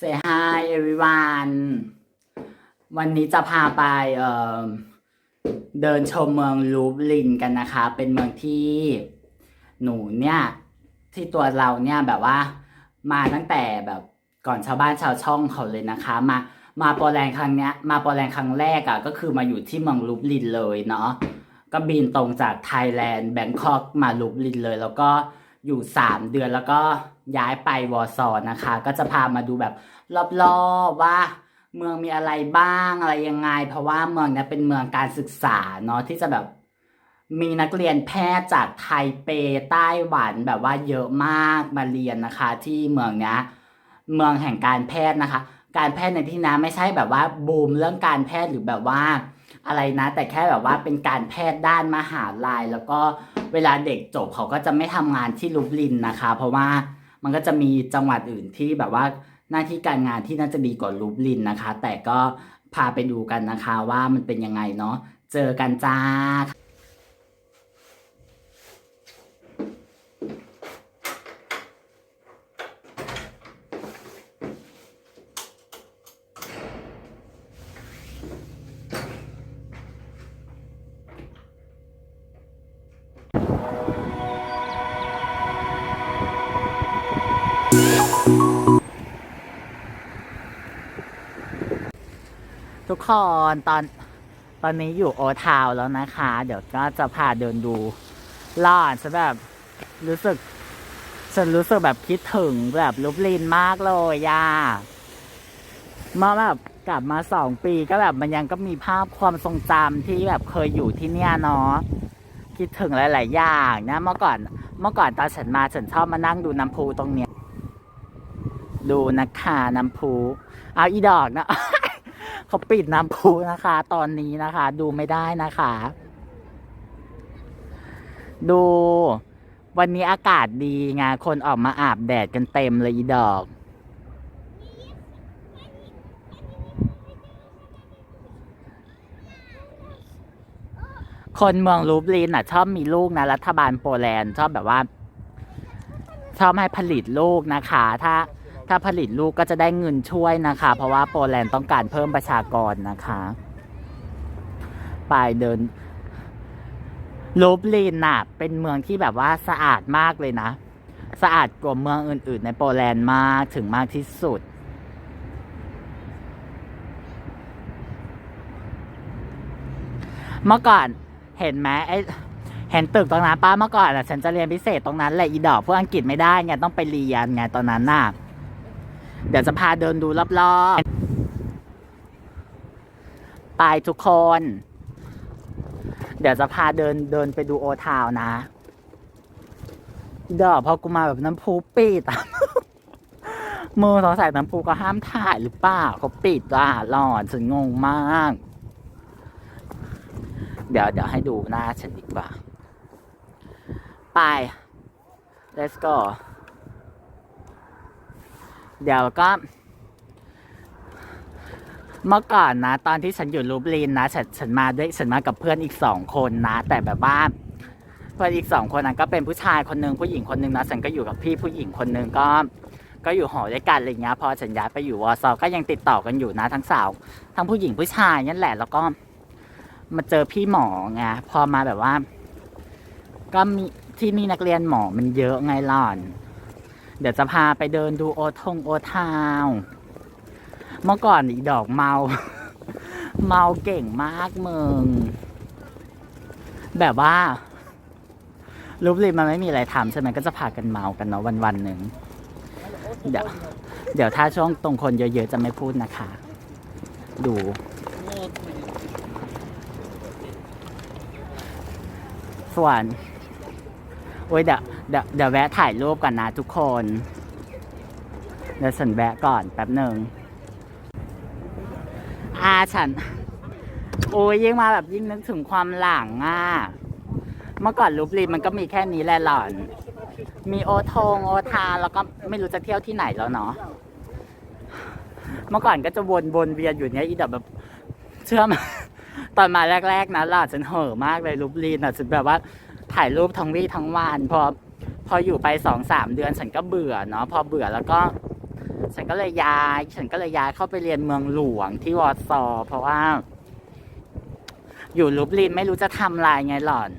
Say hi everyone วันนี้จะพาไปเเดินชมเมืองลูบลินกันนะคะ เป็นเมืองที่หนูเนี่ย ที่ตัวเราเนี่ยแบบว่ามาตั้งแต่แบบก่อนชาวบ้านชาวช่องเขาเลยนะคะ มามาโปรแลนด์ครั้งเนี้ยมาโปรแลนด์ครั้งแรกอะ่ะก็คือมาอยู่ที่เมืองลูบลินเลยเนาะก็บินตรงจากไทยแลนด์แบงคอกมาลูบลินเลย แล้วก็ อยู่ 3 เดือนแล้วก็ย้ายไปวอร์ซอนะคะ ก็จะพามาดูแบบรอบๆว่าเมืองมีอะไรบ้างอะไรยังไง เพราะว่าเมืองนี้เป็นเมืองการศึกษาเนาะที่จะแบบมีนักเรียนแพทย์จากไทเปไต้หวันแบบว่าเยอะมากมาเรียนนะคะ ที่เมืองนี้เมืองแห่งการแพทย์นะคะ การแพทย์ในที่นี้ไม่ใช่แบบว่าบูมเรื่องการแพทย์หรือแบบว่า อะไรนะ แต่แค่แบบว่าเป็นการแพทย์ด้านมหาลัยแล้วก็เวลาเด็กจบเขาก็จะไม่ทำงานที่ลุบลินนะคะ เพราะว่ามันก็จะมีจังหวัดอื่นที่แบบว่าหน้าที่การงานที่น่าจะดีกว่าลูบลินนะคะ แต่ก็พาไปดูกันนะคะว่ามันเป็นยังไงเนาะเจอกันจ้า ทุกคนตอนตอนนี้อยู่โอทาวแล้วนะคะ เดี๋ยวก็จะพาเดินดูลอนฉันแบบรู้สึก ฉันรู้สึกแบบคิดถึงแบบลุบลินมากเลยย่ามาแบบกลับมาสองปีก็แบบมันยังก็มีภาพความทรงจำที่แบบเคยอยู่ที่เนี่ยเนาะคิดถึงหลาย ๆ อย่างนะเมื่อก่อนเมื่อก่อนตอนฉันมาฉันชอบมานั่งดูน้ำพุตรงเนี้ย ดูนะคะน้ำพุเอาอีดอกนะ เขาปิดน้ำพุนะคะ ตอนนี้นะคะ ดูไม่ได้นะคะ ดู วันนี้อากาศดีไงคนออกมาอาบแดดกันเต็มเลยอีดอก คนเมืองลูบลินอะ ชอบมีลูกนะ รัฐบาลโปแลนด์ชอบแบบว่า ชอบให้ผลิตลูกนะคะ ถ้า ถ้าผลิตลูกก็จะได้เงินช่วยนะคะ เพราะว่าโปแลนด์ต้องการเพิ่มประชากรนะคะไปเดินลูบลินน่ะ เป็นเมืองที่แบบว่าสะอาดมากเลยนะ สะอาดกว่าเมืองอื่น ๆ ในโปแลนด์มากถึงมากที่สุด เมื่อก่อนเห็นไหมไอเห็นตึกตรงนั้นป้าเมื่อก่อนอะฉันจะเรียนพิเศษตรงนั้นแหละอีดอกพวกอังกฤษไม่ได้ไงต้องไปเรียนไงตอนนั้นน่ะ เดี๋ยวจะพาเดินดูรอบๆ ไปทุกคน เดี๋ยวจะพาเดินเดินไปดูโอทาวน์นะเดี๋ยวพอกูมาแบบน้ำพุปิดอะมือสองสัยน้ำพุก็ห้ามถ่ายหรือเปล่าเขาปิดอะหลอนฉันงงมาก เดี๋ยวเดี๋ยวให้ดูหน้าฉันดีกว่า ไป let's go เดี๋ยวก็ เมื่อก่อนนะ ตอนที่ฉันอยู่ลูบลินนะฉันฉันมาด้วยฉันมากับเพื่อนอีกสองคนนะ แต่แบบว่าเพื่อนอีกสองคนนั้นก็เป็นผู้ชายคนหนึ่งผู้หญิงคนหนึ่งนะฉันก็อยู่กับพี่ผู้หญิงคนหนึ่งก็ก็อยู่หอด้วยกันอะไรเงี้ยพอฉันย้ายไปอยู่วอร์ซอก็ยังติดต่อกันอยู่นะทั้งสาว ทั้งผู้หญิงผู้ชายนั่นแหละ แล้วก็มาเจอพี่หมอไงพอมาแบบว่า ก็มีที่นี่นักเรียนหมอมันเยอะไงหล่อน เดี๋ยวจะพาไปเดินดูโอทงโอทาวน์เมื่อก่อนอีดอกเมา เมาเก่งมากมึง แบบว่ารูปลีมันไม่มีอะไรทำใช่ไหมก็จะพากันเมากันเนาะวันวันหนึ่งเดี๋ยวเดี๋ยวถ้าช่วงตรงคนเยอะๆจะไม่พูดนะคะ ดู ส่วน โอ้ยเดี๋ยวเดี๋ยวเดี๋ยวแวะถ่ายรูปก่อนนะทุกคน เดี๋ยวฉันแวะก่อนแป๊บหนึ่งอาฉัน โอ้ยยิ่งมาแบบยิ่งนึกถึงความหลังอะ เมื่อก่อนลูบลีมันก็มีแค่นี้แหละหล่อน มีโอทงโอทาแล้วก็ไม่รู้จะเที่ยวที่ไหนแล้วเนาะ เมื่อก่อนก็จะวนวนเวียนอยู่เนี้ยอีดับแบบเชื่อมตอนมาแรก ๆนะล่ะฉันเห่อมากเลยลูบลีนอะฉันแบบว่า ถ่ายรูปทั้งวี่ทั้งวันพอพออยู่ไปสองสามเดือนฉันก็เบื่อเนาะพอเบื่อแล้วก็ฉันก็เลยย้าย ฉันก็เลยย้ายเข้าไปเรียนเมืองหลวงที่วอร์ซอเพราะว่า อยู่ลุบลินไม่รู้จะทำอะไรไงหล่อน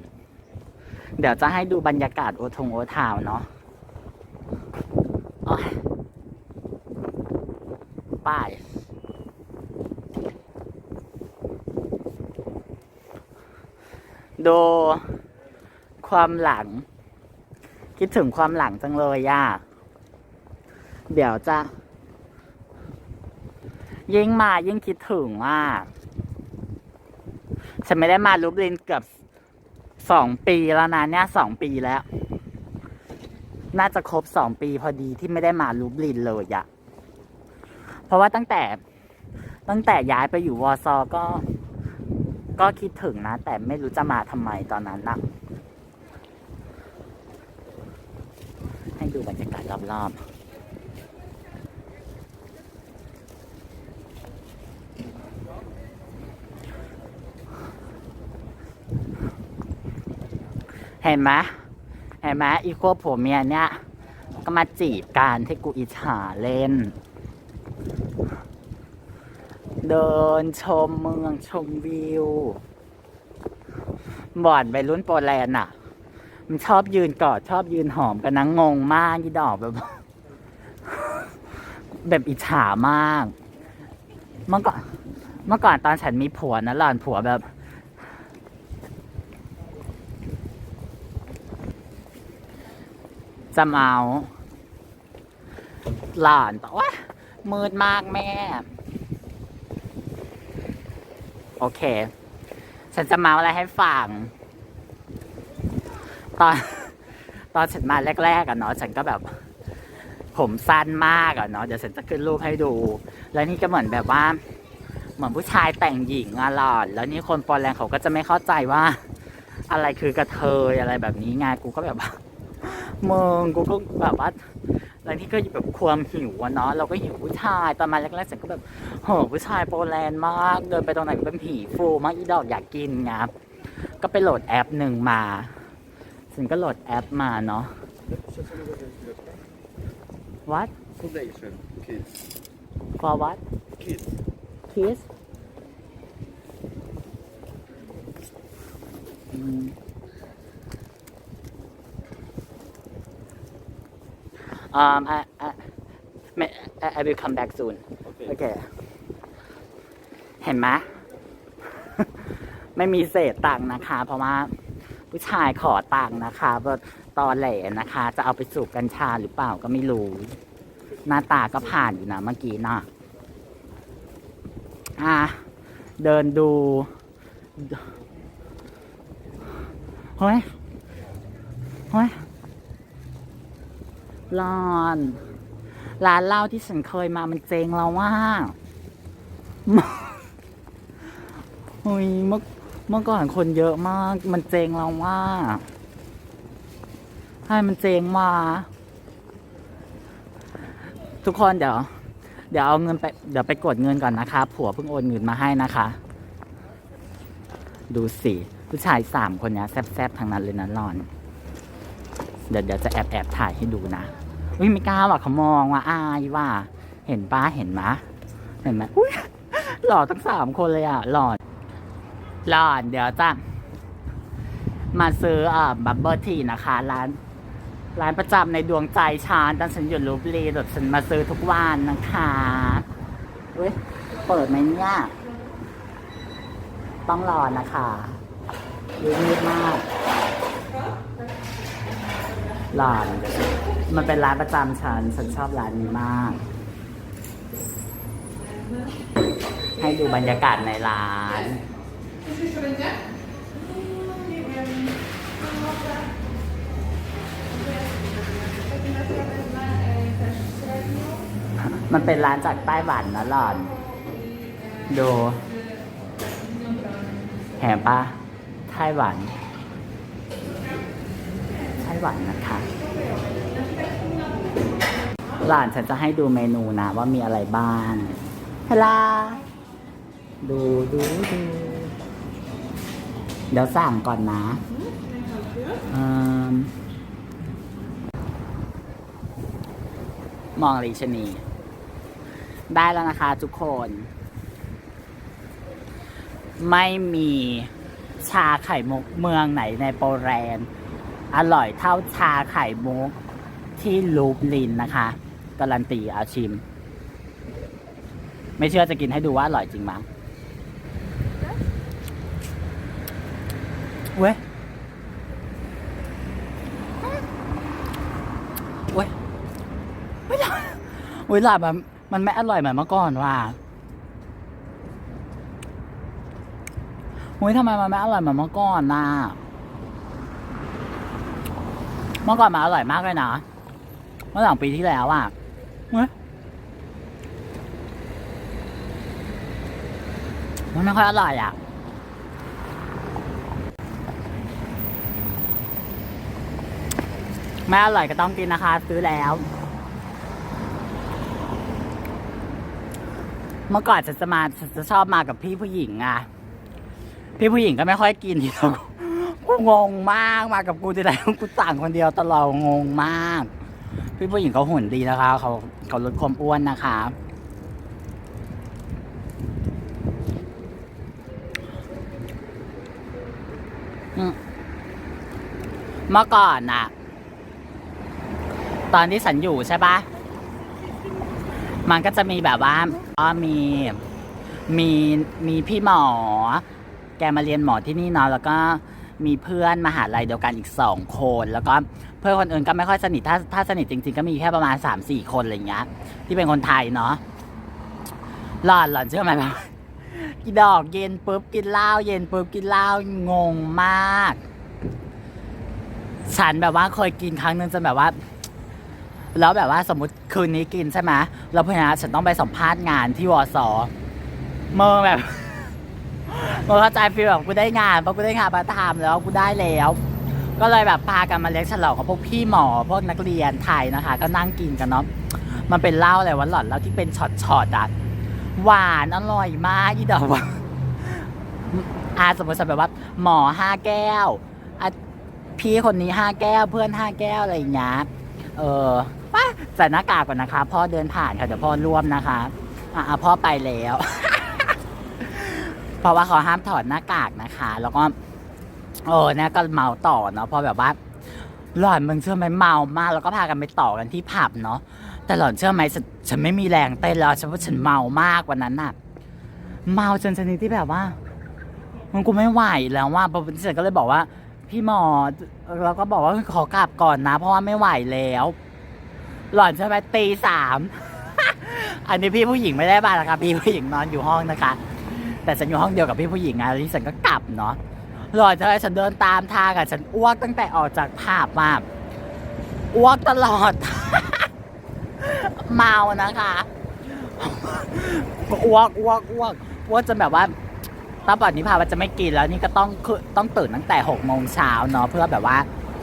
เดี๋ยวจะให้ดูบรรยากาศโอทงโอทาว์เนาะป้ายดู ความหลัง คิดถึงความหลังจังเลยย่าเดี๋ยวจะ ยิ่งมายิ่งคิดถึงว่า ฉันไม่ได้มาลุบลินเกือบสองปีแล้วนะเนี่ยสองปีแล้ว น่าจะครบสองปีพอดีที่ไม่ได้มาลุบลินเลยอะเพราะว่าตั้งแต่ ตั้งแต่ย้ายไปอยู่วอร์ซอก็ก็คิดถึงนะ แต่ไม่รู้จะมาทำไมตอนนั้นนะให้ ดูบรรยากาศรอบๆเห็นไหมเห็นไหมอีโคผัวเมียเนี่ย ก็มาจีบกันที่กูอิจฉาเล่น เดินชมเมืองชมวิว บ่อนไปรุ่นโปแลนด์อะ มันชอบยืนกอดชอบยืนหอมกันนะงงมากยี่ดอกแบบ แบบอิจฉามาก เมื่อก่อนเมื่อก่อนตอนฉันมีผัวนะหล่อนผัวแบบ จำเอาหลานบอกว่ามืดมากแม่ โอเค ฉันจะเมาอะไรให้ฟัง ตอนตอนฉันมาแรกๆอะเนาะฉันก็แบบ ผมสั้นมากอะเนาะเดี๋ยวฉันจะขึ้นรูปให้ดู แล้วนี่ก็เหมือนแบบว่า เหมือนผู้ชายแต่งหญิงอะหลอด แล้วนี่คนโปรแลนด์เขาก็จะไม่เข้าใจว่า อะไรคือกระเทยอะไรแบบนี้ไงกูก็แบบว่ามึงกูก็แบบว่าแล้วนี่ก็แบบความหิวอะเนาะเราก็หิวผู้ชายตอนมาแรกๆฉันก็แบบโหผู้ชายโปแลนด์มาก เดินไปตรงไหนก็เป็นผีฟูมากอีดอกอยากกินงับก็ไปโหลดแอปหนึ่งมา ฉันก็โหลดแอปมาเนาะ what Foundation, kids, for what kids. kiss อืม um I I I I will come back soon Okay. โอเค เห็นไหม ไม่มีเศษตังค์นะคะ เพราะว่า ผู้ชายขอตังค์นะคะว่าตอนแหลนะคะ จะเอาไปสูบกัญชาหรือเปล่าก็ไม่รู้ หน้าตาก็ผ่านอยู่นะเมื่อกี้นะอะเดินดูเฮ้ยเฮ้ยร้อนร้านเหล้าที่ฉันเคยมามันเจงแล้วว่าเฮ้ยเมื่อ เมื่อก่อนคนเยอะมาก มันเจงแล้วว่า ให้มันเจงมา ทุกคนเดี๋ยว เดี๋ยวเอาเงินไป เดี๋ยวไปกดเงินก่อนนะคะ ผัวเพิ่งโอนเงินมาให้นะคะ ดูสิผู้ชายสามคนนี้แซบๆทางนั้นเลยนะรอน เดี๋ยวเดี๋ยวจะแอบแอบถ่ายให้ดูนะ อุ้ยไม่กล้าว่ะเขามองว่าอายว่า เห็นป้าเห็นมะเห็นไหมอุ้ยหล่อทั้งสามคนเลยอะ หล่อ หล่อเดี๋ยวจะมาซื้ออ่าบับเบิลทีนะคะ ร้าน ร้านประจำในดวงใจชานตอนฉันอยู่ลูบลีแบบฉันมาซื้อทุกวันนะคะอุ้ยเปิดไหมเนี่ยต้องรอนะคะดูมืดมากหลอนมันเป็นร้านประจำฉัน ฉันชอบร้านนี้มาก ให้ดูบรรยากาศในร้าน มันเป็นร้านจากไต้หวันนะหล่อน ดู แหมปะไต้หวัน ไต้หวันนะคะ หลานฉันจะให้ดูเมนูนะว่ามีอะไรบ้างฮัลโหลดูดูดู เดี๋ยวสั่งก่อนนะอืมมองอะไรชนี ได้แล้วนะคะทุกคน ไม่มีชาไข่มุกเมืองไหนในโปแลนด์อร่อยเท่าชาไข่มุกที่ลูบลินนะคะ การันตีเอาชิม ไม่เชื่อจะกินให้ดูว่าอร่อยจริงมั้ย เว้ยเว้ยเว้ยหลาบมันมันไม่อร่อยเหมือนเมื่อก่อนว่ะเฮ้ยทำไมมันไม่อร่อยเหมือนเมื่อก่อนน่ะเมื่อก่อนมันอร่อยมากเลยนะเมื่อสองปีที่แล้วอะเว้ยมันไม่ค่อยอร่อยอะ ไม่อร่อยก็ต้องกินนะคะ ซื้อแล้ว เมื่อก่อนฉันจะมาฉันจะชอบมากับพี่ผู้หญิงอะ พี่ผู้หญิงก็ไม่ค่อยกินทีเดียวกูงงมากมากับกูทีไรกูสั่งคนเดียวตลอดงงมาก พี่ผู้หญิงเขาหุ่นดีนะคะ เขาเขาลดความอ้วนนะคะเมื่อก่อนน่ะ ตอนที่ฉันอยู่ใช่ปะมันก็จะมีแบบว่าอ๋อมีมีมีพี่หมอ แกมาเรียนหมอที่นี่เนาะแล้วก็มีเพื่อนมหาลัยเดียวกันอีกสองคน แล้วก็เพื่อนคนอื่นก็ไม่ค่อยสนิทถ้าถ้าสนิทจริง ๆ ก็มีแค่ประมาณสามสี่คนอะไรอย่างเงี้ยที่เป็นคนไทยเนาะหลอนหลอนเชื่อไหมแบบกินดอกเย็นปุ๊บกินเหล้าเย็นปุ๊บกินเหล้างงมาก ฉันแบบว่าเคยกินครั้งหนึงจนแบบว่า แล้วแบบว่าสมมติคืนนี้กินใช่ไหมแล้วพรุ่งนี้ฉันต้องไปสัมภาษณ์งานที่วอสอเมื่อแบบเมื่อเข้าใจฟีลแบบกูได้งานเพราะกูได้งานประทามแล้วกูได้แล้ว ก็เลยแบบพากันมาเลี้ยงฉลองกับพวกพี่หมอพวกนักเรียนไทยนะคะ ก็นั่งกินกันเนาะมันเป็นเหล้าอะไรวะหล่อดเหล้าที่เป็นช็อตช็อตๆอะหวานอร่อยมากอีดอกว่าอาสมมติสมมติว่าหมอห้าแก้วพี่คนนี้ห้าแก้วเพื่อนห้าแก้วอะไรอย่างเงี้ยเออ ป้าใส่หน้ากากก่อนนะคะ พ่อเดินผ่านค่ะเดี๋ยวพ่อร่วมนะคะ อะพ่อไปแล้ว เพราะว่าเขาห้ามถอดหน้ากากนะคะ แล้วก็เออเนี่ยก็เมาต่อเนาะพราะแบบว่าหล่อนมึงเชื่อไหมเมามากแล้วก็พากันไปต่อกันที่ผับเนาะแต่หล่อนเชื่อไหมฉันฉันไม่มีแรงเต้นแล้วฉันว่าฉันเมามากกว่านั้นน่ะ เมาจนชนิดที่แบบว่ามันกูไม่ไหวแล้วว่าพอฉันก็เลยบอกว่า พี่หมอเราก็บอกว่าขอกลับก่อนนะ เพราะว่าไม่ไหวแล้ว หล่อนใช่ไหมตีสาม อันนี้พี่ผู้หญิงไม่ได้บ้านนะคะพี่ผู้หญิงนอนอยู่ห้องนะคะ แต่ฉันอยู่ห้องเดียวกับพี่ผู้หญิงไงแล้วที่ฉันก็กลับเนาะหล่อนใช่ไหมฉันเดินตามทางอะฉันอ้วกตั้งแต่ออกจากภาพมาอ้วกตลอด เมานะคะอ้วกอ้วกอ้วกอ้วกจนแบบว่าตอนปอนนี้พาว่าจะไม่กินแล้วนี่ก็ต้องคือต้องตื่นตั้งแต่หกโมงเช้าเนาะเพื่อแบบว่า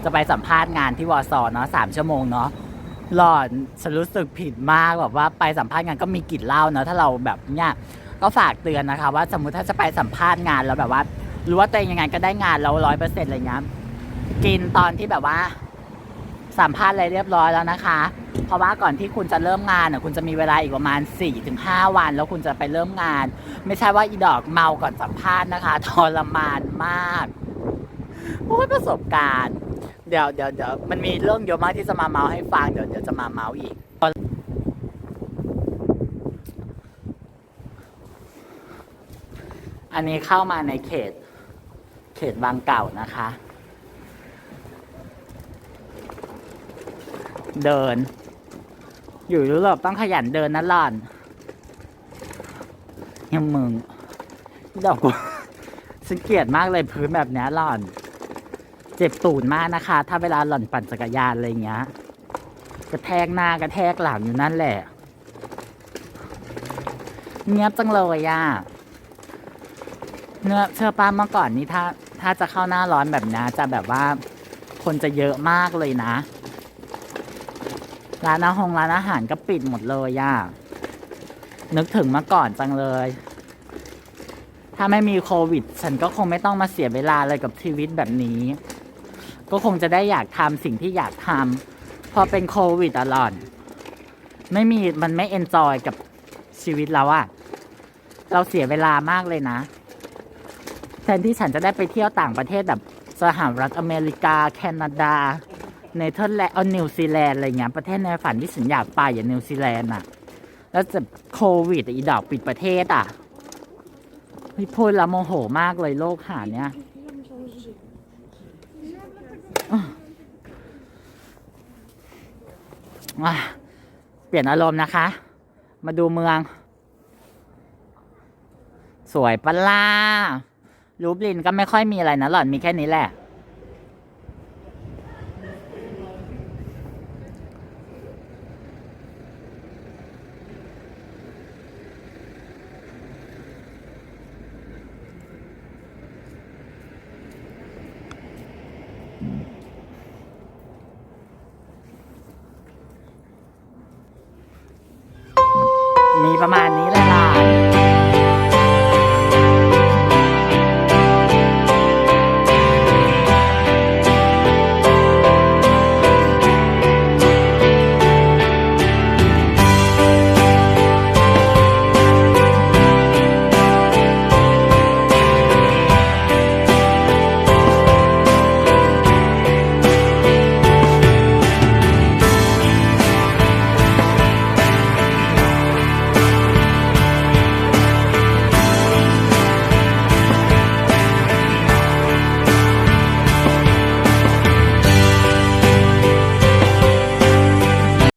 จะไปสัมภาษณ์งานที่วอซอเนาะสามชั่วโมงเนาะ หลอนฉันรู้สึกผิดมากแบบว่าไปสัมภาษณ์งานก็มีกลิ่นเหล้าเนาะถ้าเราแบบเนี้ยก็ฝากเตือนนะคะ ว่าสมมติถ้าจะไปสัมภาษณ์งานแล้วแบบว่ารู้ว่าตัวเองยังไงก็ได้งานแล้วร้อยเปอร์เซ็นต์อะไรเงี้ยกินตอนที่แบบว่า สัมภาษณ์อะไรเรียบร้อยแล้วนะคะ เพราะว่าก่อนที่คุณจะเริ่มงานน่ะคุณจะมีเวลาอีกประมาณ4-5วัน แล้วคุณจะไปเริ่มงาน ไม่ใช่ว่าอีดอกเมาก่อนสัมภาษณ์นะคะทรมานมากโอ้ยประสบการณ์ ดี๋ยวเดี๋ยวเดี๋ยวมันมีเรื่องเยอะมากที่จะมาเมาให้ฟังเดี๋ยวเดี๋ยวจะมาเมาอีก อันนี้เข้ามาในเขต เขตบางเก่านะคะ เดิน อยู่ยุโรปต้องขยันเดินนะหล่อนยังมึงดอกกูฉันเกลียดมากเลยพื้นแบบนี้หล่อน เจ็บตูดมากนะคะ ถ้าเวลาหล่อนปั่นจักรยานอะไรเงี้ยกระแทกหน้ากระแทกหลังอยู่นั่นแหละเงียบจังเลยอะเนื้อเชื่อป้าเมื่อก่อนนี้ถ้า ถ้าจะเข้าหน้าร้อนแบบนี้จะแบบว่าคนจะเยอะมากเลยนะ ร้านอาหงร้านอาหารก็ปิดหมดเลยย่านึกถึงเมื่อก่อนจังเลย ถ้าไม่มีโควิด ฉันก็คงไม่ต้องมาเสียเวลาเลยกับชีวิตแบบนี้ ก็คงจะได้อยากทำสิ่งที่อยากทำพอเป็นโควิดตลอดไม่มีมันไม่เอนจอยกับชีวิตเราอะเราเสียเวลามากเลยนะ แทนที่ฉันจะได้ไปเที่ยวต่างประเทศแบบสหรัฐอเมริกา แคนาดาเนเธอร์แลนด์เอานิวซีแลนด์อะไรเงี้ยประเทศในฝันที่ฉันอยากไปอย่างนิวซีแลนด์อะแล้วจะโควิดอีดอกปิดประเทศอะเฮ้ยพูดแล้วโมโหมากเลยโลกหาเนี้ย อะ เปลี่ยนอารมณ์นะคะ มาดูเมือง สวยปะล่ารูปลินก็ไม่ค่อยมีอะไรนะหล่อนมีแค่นี้แหละ มี ประมาณนี้